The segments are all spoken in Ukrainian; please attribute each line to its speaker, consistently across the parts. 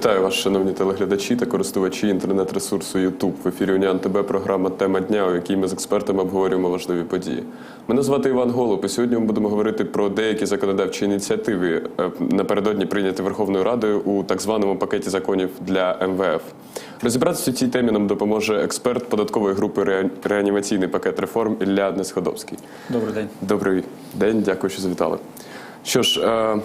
Speaker 1: Вітаю вас, шановні телеглядачі та користувачі інтернет-ресурсу YouTube. В ефірі Уніан ТБ програма Тема дня, у якій ми з експертами обговорюємо важливі події. Мене звати Іван Голуб, і сьогодні ми будемо говорити про деякі законодавчі ініціативи, е, напередодні прийняті Верховною Радою у так званому пакеті законів для МВФ. Розібратися у цій темі нам допоможе експерт податкової групи «Реа- реанімаційний пакет реформ Ілля Несходовський.
Speaker 2: Добрий день.
Speaker 1: Добрий день, дякую, що завітали. Що ж, е,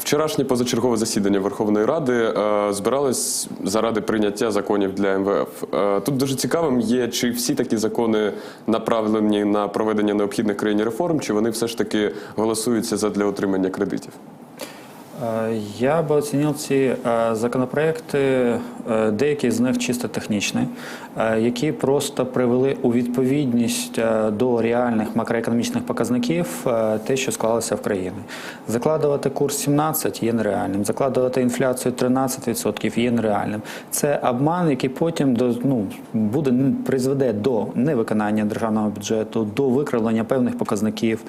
Speaker 1: вчорашнє позачергове засідання Верховної Ради е, збиралось заради прийняття законів для МВФ. Е, тут дуже цікавим є, чи всі такі закони направлені на проведення необхідних країні реформ, чи вони все ж таки голосуються задля отримання кредитів.
Speaker 2: Е, Я би оцінив ці законопроекти, деякі з них чисто технічні, які просто привели у відповідність е, до реальних макроекономічних показників е, те, що склалося в країні. Закладувати курс 17 є нереальним, закладувати інфляцію 13% є нереальним. Це обман, який потім до ну буде призведе до невиконання державного бюджету, до викривлення певних показників.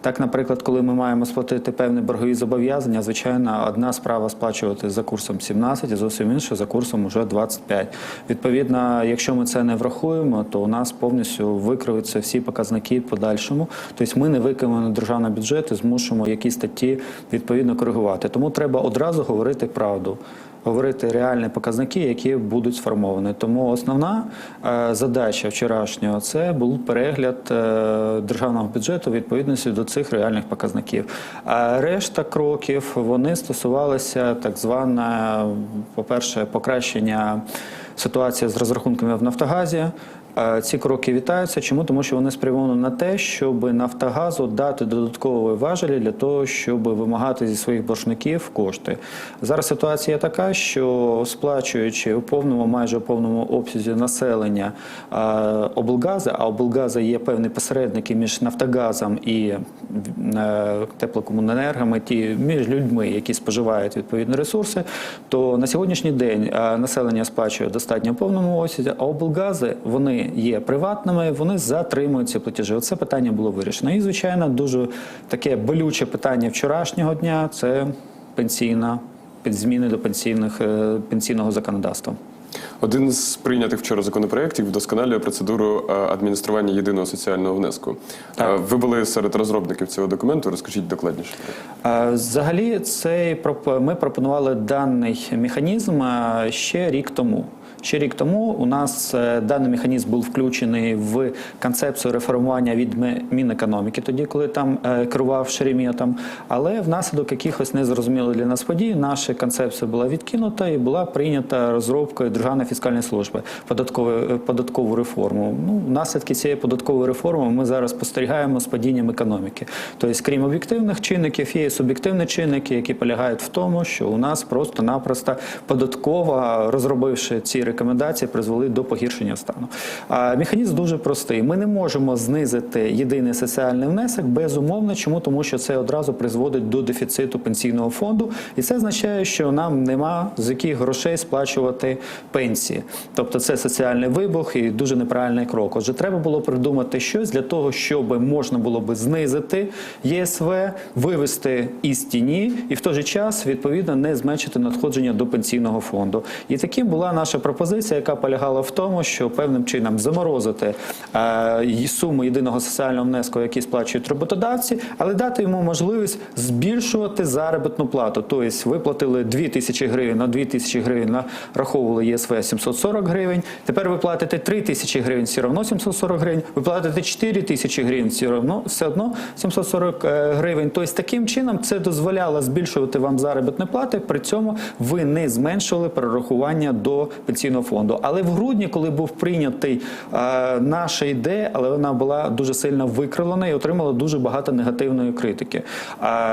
Speaker 2: Так, наприклад, коли ми маємо сплатити певні боргові зобов'язання, звичайно, одна справа сплачувати за курсом 17, а зовсім інша за курсом уже 25. Відповідно, якщо ми це не врахуємо, то у нас повністю викриваються всі показники подальшому. Тобто ми не виконуємо державний бюджет і змушуємо якісь статті відповідно коригувати. Тому треба одразу говорити правду. Говорити реальні показники, які будуть сформовані. Тому основна е, задача вчорашнього це був перегляд е, державного бюджету відповідності до цих реальних показників. А решта кроків вони стосувалися так зване, по-перше, покращення ситуації з розрахунками в Нафтогазі. Ці кроки вітаються. Чому? Тому що вони спрямовані на те, щоб Нафтогазу дати додаткові важелі для того, щоб вимагати зі своїх боржників кошти. Зараз ситуація така, що сплачуючи у повному, майже у повному обсязі населення облгази, а облгази є певні посередники між Нафтогазом і е, теплокомуненергами, ті між людьми, які споживають відповідні ресурси, то на сьогоднішній день населення сплачує достатньо в повному обсязі, а облгази вони є приватними, вони затримують ці платежі. Оце питання було вирішено. І звичайно, дуже таке болюче питання вчорашнього дня це пенсійна зміни до пенсійних е, пенсійного законодавства.
Speaker 1: Один з прийнятих вчора законопроєктів вдосконалює процедуру е, адміністрування єдиного соціального внеску.
Speaker 2: Так.
Speaker 1: Е, Ви були серед розробників цього документу. Розкажіть докладніше.
Speaker 2: Взагалі, цей ми пропонували даний механізм ще рік тому. Ще рік тому у нас е, даний механізм був включений в концепцію реформування від Мінекономіки, тоді, коли там е, керував Шеремєтом. Але внаслідок якихось незрозумілих для нас подій наша концепція була відкинута і була прийнята розробкою Державної фіскальної служби податкової е, податкову реформу. Ну, наслідки цієї податкової реформи ми зараз спостерігаємо з падінням економіки. Тобто, крім об'єктивних чинників, є суб'єктивні чинники, які полягають в тому, що у нас просто-напросто податкова, розробивши ці рекомендації, призвели до погіршення стану. А механізм дуже простий. Ми не можемо знизити єдиний соціальний внесок безумовно. Чому? Тому що це одразу призводить до дефіциту пенсійного фонду, і це означає, що нам нема з яких грошей сплачувати пенсії. Тобто це соціальний вибух і дуже неправильний крок. Отже, треба було придумати щось для того, щоб можна було би знизити ЄСВ, вивести із тіні і в той же час відповідно не зменшити надходження до пенсійного фонду. І таким була наша пропозиція, яка полягала в тому, що певним чином заморозити е, суму єдиного соціального внеску, який сплачують роботодавці, але дати йому можливість збільшувати заробітну плату. Тобто виплатили 2 тисячі гривень на 2 тисячі гривень, нараховували ЄСВ 740 гривень. Тепер ви платите 3 тисячі гривень, все одно 740 гривень. Ви платите 4 тисячі гривень, все одно 740 е, гривень. Тобто таким чином це дозволяло збільшувати вам заробітні плати, при цьому ви не зменшили перерахування до пенсійного фонду. Але в грудні, коли був прийнятий е, наша ідея, але вона була дуже сильно викривлена і отримала дуже багато негативної критики.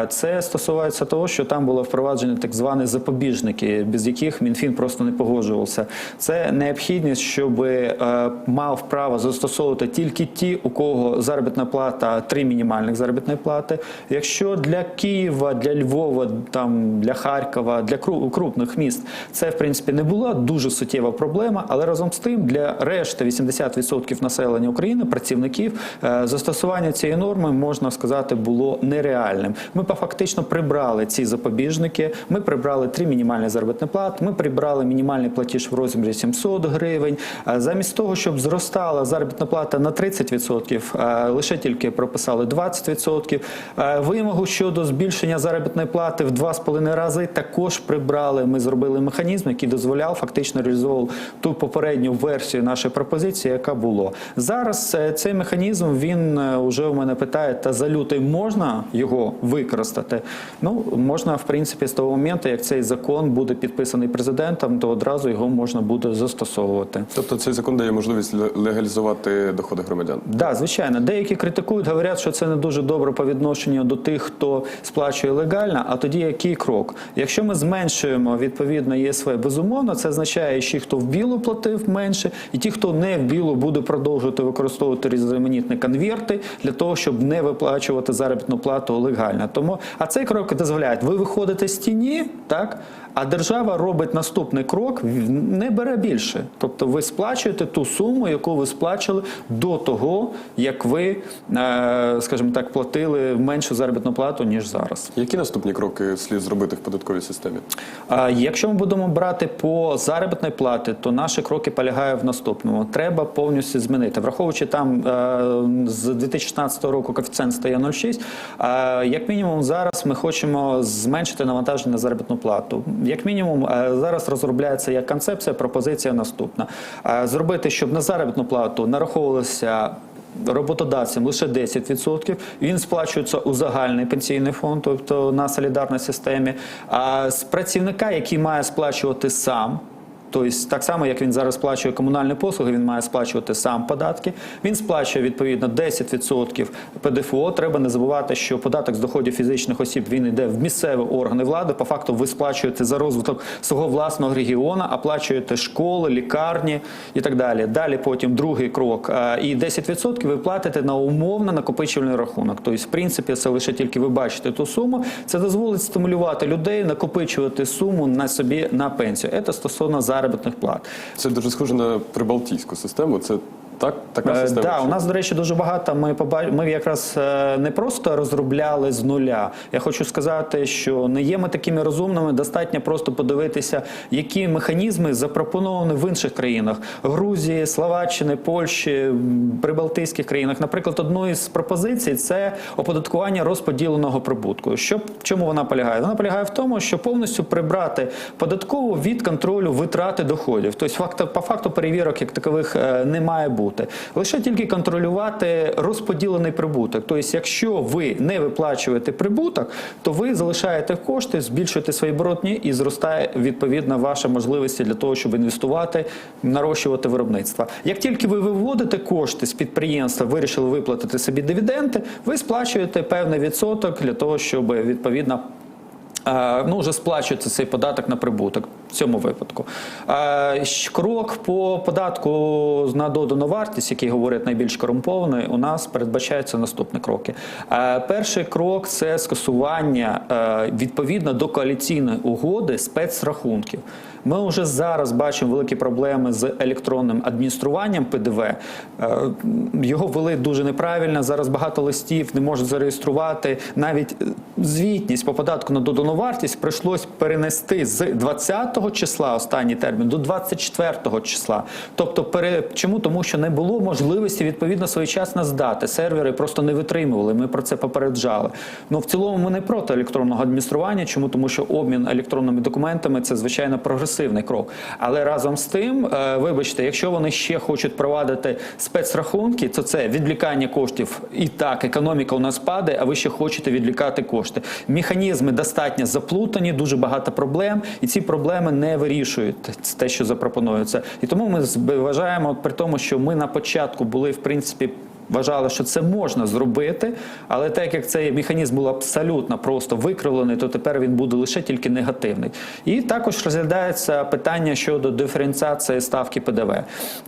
Speaker 2: Це стосується того, що там було впроваджено так звані запобіжники, без яких МінФін просто не погоджувався. Це необхідність, щоб е, мав право застосовувати тільки ті, у кого заробітна плата три мінімальних заробітної плати. Якщо для Києва, для Львова, там для Харкова, для крупних міст це в принципі не була дуже суттєва суттєва проблема, але разом з тим для решти 80% населення України, працівників, е, застосування цієї норми можна сказати було нереальним. Ми фактично прибрали ці запобіжники. Ми прибрали три мінімальні заробітні плати. Ми прибрали мінімальний платіж в розмірі 700 гривень. Е, Замість того, щоб зростала заробітна плата на 30%, е, лише тільки прописали 20%. Е, Вимогу щодо збільшення заробітної плати в 2,5 рази також прибрали. Ми зробили механізм, який дозволяв фактично реалізовував ту попередню версію нашої пропозиції, яка було зараз. е, Цей механізм він е, уже у мене питає, та за лютий можна його використати? Ну можна, в принципі, з того моменту, як цей закон буде підписаний президентом, то одразу його можна буде застосовувати.
Speaker 1: Тобто цей закон дає можливість легалізувати доходи громадян.
Speaker 2: Да, звичайно, деякі критикують, говорять, що це не дуже добре по відношенню до тих, хто сплачує легально. А тоді який крок? Якщо ми зменшуємо відповідно ЄСВ, безумовно, це означає, що хто в білу платив менше, і ті, хто не в білу, буде продовжувати використовувати різноманітні конверти для того, щоб не виплачувати заробітну плату легально. Тому а цей крок дозволяє, ви виходите з тіні, так а держава робить наступний крок, не бере більше. Тобто ви сплачуєте ту суму, яку ви сплачували до того, як ви, е, скажімо так, платили меншу заробітну плату, ніж зараз.
Speaker 1: Які наступні кроки слід зробити в податковій системі?
Speaker 2: Якщо ми будемо брати по заробітній платі, то наші кроки полягають в наступному. Треба повністю змінити, враховуючи там е, з 2016 року коефіцієнт стає 0,6, Як мінімум, зараз ми хочемо зменшити навантаження на заробітну плату. Як мінімум, е, зараз розробляється як концепція, пропозиція наступна: Е, зробити, щоб на заробітну плату нараховувалося. Роботодавцям лише 10%, він сплачується у загальний пенсійний фонд, тобто на солідарній системі. А з працівника, який має сплачувати сам, Тобто, так само, як він зараз сплачує комунальні послуги, він має сплачувати сам податки. Він сплачує відповідно 10% ПДФО. Треба не забувати, що податок з доходів фізичних осіб він йде в місцеві органи влади. По факту ви сплачуєте за розвиток свого власного регіону, оплачуєте школи, лікарні і так далі. Далі потім другий крок. І 10% ви платите на умовно накопичувальний рахунок. Тобто, в принципі, це лише тільки ви бачите ту суму. Це дозволить стимулювати людей накопичувати суму на собі на пенсію. Це стосовно заробітних плат.
Speaker 1: Це дуже схоже на прибалтійську систему. Це так, така
Speaker 2: Е,
Speaker 1: система.
Speaker 2: Да, у нас, до речі, дуже багато. Ми ми якраз е, не просто розробляли з нуля. Я хочу сказати, що не є ми такими розумними. Достатньо просто подивитися, які механізми запропоновані в інших країнах: Грузії, Словаччини, Польщі, м, прибалтійських країнах. Наприклад, одною з пропозицій це оподаткування розподіленого прибутку. Що в чому вона полягає? Вона полягає в тому, що повністю прибрати податкову від контролю витрати доходів. Тобто, факто, по факту перевірок як такових е, не має бути. Лише тільки контролювати розподілений прибуток. Тобто, якщо ви не виплачуєте прибуток, то ви залишаєте кошти, збільшуєте свої оборотні і зростає відповідно ваша можливості для того, щоб інвестувати, нарощувати виробництво. Як тільки ви виводите кошти з підприємства, вирішили виплатити собі дивіденди, ви сплачуєте певний відсоток для того, щоб відповідно Ну, вже сплачується цей податок на прибуток в цьому випадку. Е, Крок по податку на додану вартість, який говорить найбільш корумпований, у нас передбачаються наступні кроки. Е, Перший крок це скасування е, відповідно до коаліційної угоди спецрахунків. Ми вже зараз бачимо великі проблеми з електронним адмініструванням ПДВ. Його ввели дуже неправильно. Зараз багато листів не можуть зареєструвати. Навіть звітність по податку на додану вартість прийшлось перенести з 20 числа останній термін до 24 числа. Тобто, пере... чому? Тому що не було можливості відповідно своєчасно здати. Сервери просто не витримували. Ми про це попереджали. Ну в цілому ми не проти електронного адміністрування. Чому? Тому що обмін електронними документами це звичайно прогресивний крок. Але разом з тим, е, вибачте, якщо вони ще хочуть провадити спецрахунки, то це відлікання коштів. І так, економіка у нас падає, а ви ще хочете відлікати кошти. Механізми достатньо заплутані, дуже багато проблем, і ці проблеми не вирішують те, що запропонується. І тому ми вважаємо, при тому, що ми на початку були в принципі вважали, що це можна зробити, але так як цей механізм був абсолютно просто викривлений, то тепер він буде лише тільки негативний. І також розглядається питання щодо диференціації ставки ПДВ.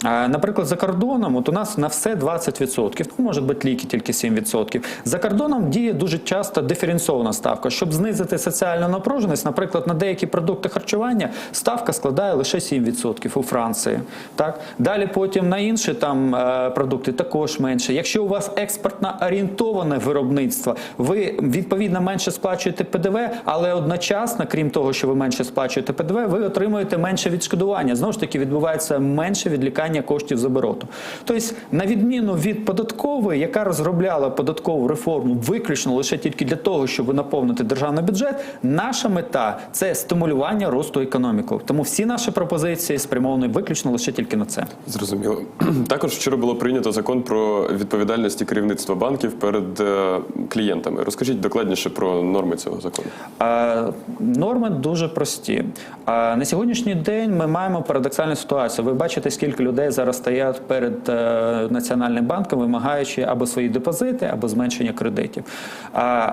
Speaker 2: Наприклад, за кордоном, от у нас на все 20%, ну, може бути ліки тільки 7%. За кордоном діє дуже часто диференційована ставка. Щоб знизити соціальну напруженість, наприклад, на деякі продукти харчування ставка складає лише 7% у Франції. Так? Далі потім на інші там е, продукти також менше. Якщо у вас експортно орієнтоване виробництво, ви відповідно менше сплачуєте ПДВ, але одночасно, крім того, що ви менше сплачуєте ПДВ, ви отримуєте менше відшкодування. Знову ж таки, відбувається менше відлікання коштів з обороту. Тобто, на відміну від податкової, яка розробляла податкову реформу виключно лише тільки для того, щоб наповнити державний бюджет, наша мета це стимулювання росту економіки. Тому всі наші пропозиції спрямовані виключно лише тільки на це.
Speaker 1: Зрозуміло. Також вчора було прийнято закон про відповідальність керівництва банків перед е, клієнтами. Розкажіть докладніше про норми цього закону.
Speaker 2: А, Норми дуже прості. А на сьогоднішній день ми маємо парадоксальну ситуацію. Ви бачите, скільки людей зараз стоять перед е, національним банком, вимагаючи або свої депозити, або зменшення кредитів.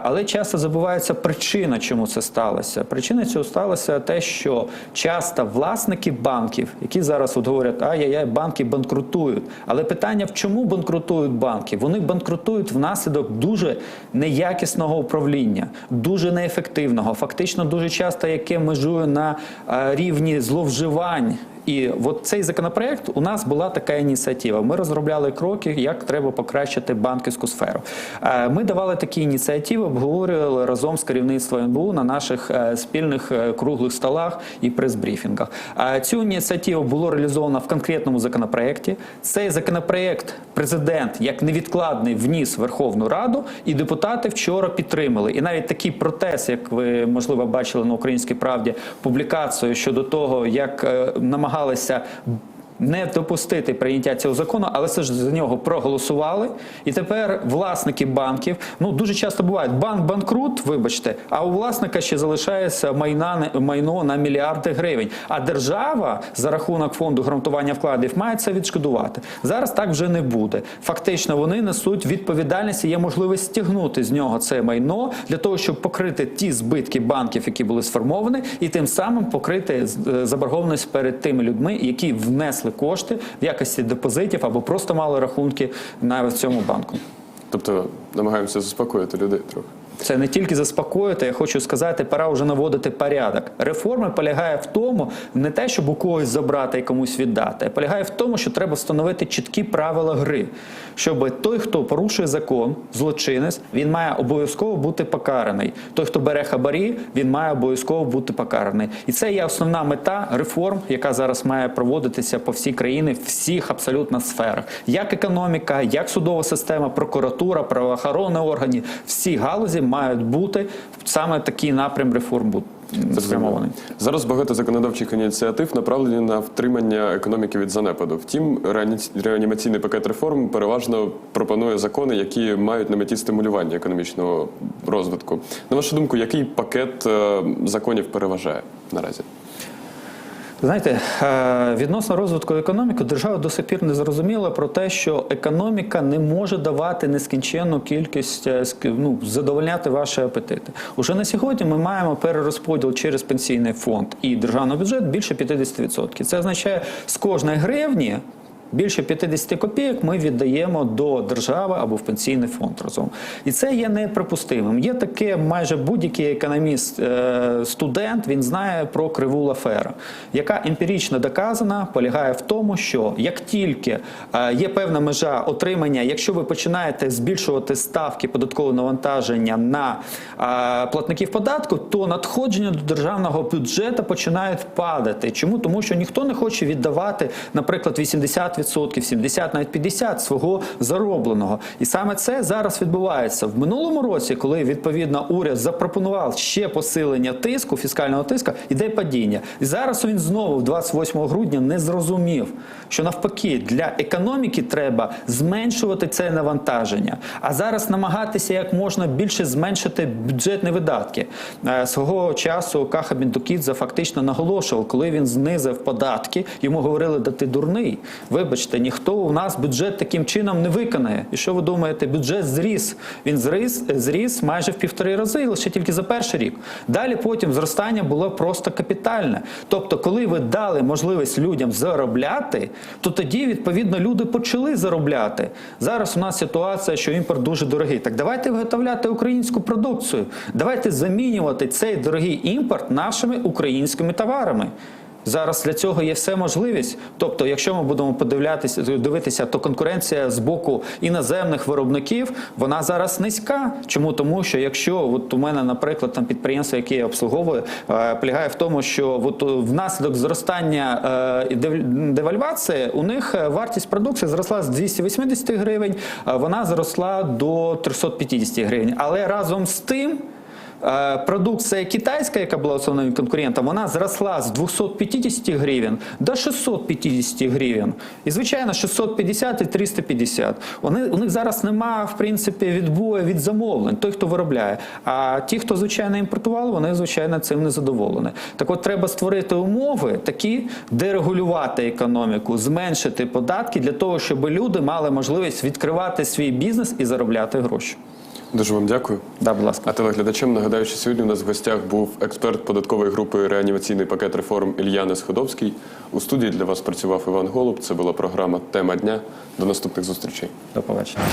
Speaker 2: Але часто забувається причина, чому це сталося. Причина цього сталося те, що часто власники банків, які зараз от говорять, ай-яй-яй, банки банкрутують. Але питання, в чому банкрутують банки? Вони банкрутують внаслідок дуже неякісного управління, дуже неефективного, фактично дуже часто яке межує на е, рівні зловживань. І от цей законопроект у нас була така ініціатива. Ми розробляли кроки, як треба покращити банківську сферу. Е, Ми давали такі ініціативи, обговорювали разом з керівництвом НБУ на наших е, спільних е, круглих столах і прес-брифінгах. Цю ініціативу було реалізовано в конкретному законопроекті. Цей законопроект президент як невідкладний вніс в Верховну Раду, і депутати вчора підтримали. І навіть такий протест, як ви можливо бачили на українській правді, публікацію щодо того, як е, намагалися. Не допустити прийняття цього закону, але все ж за нього проголосували. І тепер власники банків ну дуже часто буває банк банкрут, вибачте, а у власника ще залишається майна майно на мільярди гривень. А держава за рахунок фонду гарантування вкладів має це відшкодувати. Зараз так вже не буде. Фактично, вони несуть відповідальність і є можливість стягнути з нього це майно для того, щоб покрити ті збитки банків, які були сформовані, і тим самим покрити е, заборгованість перед тими людьми, які внесли кошти в якості депозитів або просто мали рахунки на цьому банку.
Speaker 1: Тобто намагаємося заспокоїти людей трохи.
Speaker 2: Це не тільки заспокоїти, я хочу сказати, пора вже наводити порядок. Реформа полягає в тому, не те, щоб у когось забрати і комусь віддати, а полягає в тому, що треба встановити чіткі правила гри, щоб той, хто порушує закон, злочинець, він має обов'язково бути покараний. Той, хто бере хабарі, він має обов'язково бути покараний. І це є основна мета реформ, яка зараз має проводитися по всій країні, в всіх абсолютно сферах. Як економіка, як судова система, прокуратура, правоохоронні органи, всі галузі мають бути саме такий напрям реформ бути спрямований.
Speaker 1: Зараз багато законодавчих ініціатив направлені на втримання економіки від занепаду. Втім, реані- реанімаційний пакет реформ переважно пропонує закони, які мають на меті стимулювання економічного розвитку. На вашу думку, який пакет е, законів переважає наразі?
Speaker 2: Знаєте, е, відносно розвитку економіки держава до сих пір не зрозуміла про те, що економіка не може давати нескінченну кількість е, ну, задовольняти ваші апетити. Уже на сьогодні ми маємо перерозподіл через пенсійний фонд і державний бюджет більше 50%. Це означає, з кожної гривні. Більше 50 копійок ми віддаємо до держави або в пенсійний фонд разом. І це є неприпустимим. Є таке майже будь-який економіст, е, студент, він знає про криву Лафера, яка емпірично доказана, полягає в тому, що як тільки е, є певна межа отримання, якщо ви починаєте збільшувати ставки податкового навантаження на е, платників податку, то надходження до державного бюджету починають падати. Чому? Тому що ніхто не хоче віддавати, наприклад, 80%, 70%, навіть 50% свого заробленого. І саме це зараз відбувається в минулому році, коли відповідно уряд запропонував ще посилення тиску, фіскального тиску, іде падіння. І зараз він знову, 28 грудня, не зрозумів, що навпаки для економіки треба зменшувати це навантаження. А зараз намагатися як можна більше зменшити бюджетні видатки. Е, Свого часу Каха Біндукідзе фактично наголошував, коли він знизив податки, йому говорили, да ти дурний. Вибач, вибачте, ніхто у нас бюджет таким чином не виконає. І що ви думаєте? Бюджет зріс. Він зріс, зріс майже в півтори рази, лише тільки за перший рік. Далі потім зростання було просто капітальне. Тобто, коли ви дали можливість людям заробляти, то тоді відповідно люди почали заробляти. Зараз у нас ситуація, що імпорт дуже дорогий. Так давайте виготовляти українську продукцію. Давайте замінювати цей дорогий імпорт нашими українськими товарами. Зараз для цього є все можливість. Тобто, якщо ми будемо подивлятися, дивитися, то конкуренція з боку іноземних виробників вона зараз низька. Чому тому, що якщо от у мене, наприклад, там підприємство, яке я обслуговую, е, полягає в тому, що от е, внаслідок зростання е, девальвації у них вартість продукції зросла з 280 гривень, вона зросла до 350 гривень. Але разом з тим. Е, Продукція китайська, яка була основним конкурентом, вона зросла з 250 гривень до 650 гривень. І, звичайно, 650 і 350. Вони, у них зараз немає, в принципі, відбою від замовлень, той, хто виробляє. А ті, хто, звичайно, імпортували, вони, звичайно, цим не задоволені. Так от треба створити умови такі, дерегулювати економіку, зменшити податки для того, щоб люди мали можливість відкривати свій бізнес і заробляти гроші.
Speaker 1: Дуже вам дякую.
Speaker 2: Да, будь ласка.
Speaker 1: А телеглядачам нагадаю, що сьогодні у нас в гостях був експерт податкової групи реанімаційний пакет реформ Ілья Сходовський. У студії для вас працював Іван Голуб. Це була програма Тема дня. До наступних зустрічей.
Speaker 2: До побачення.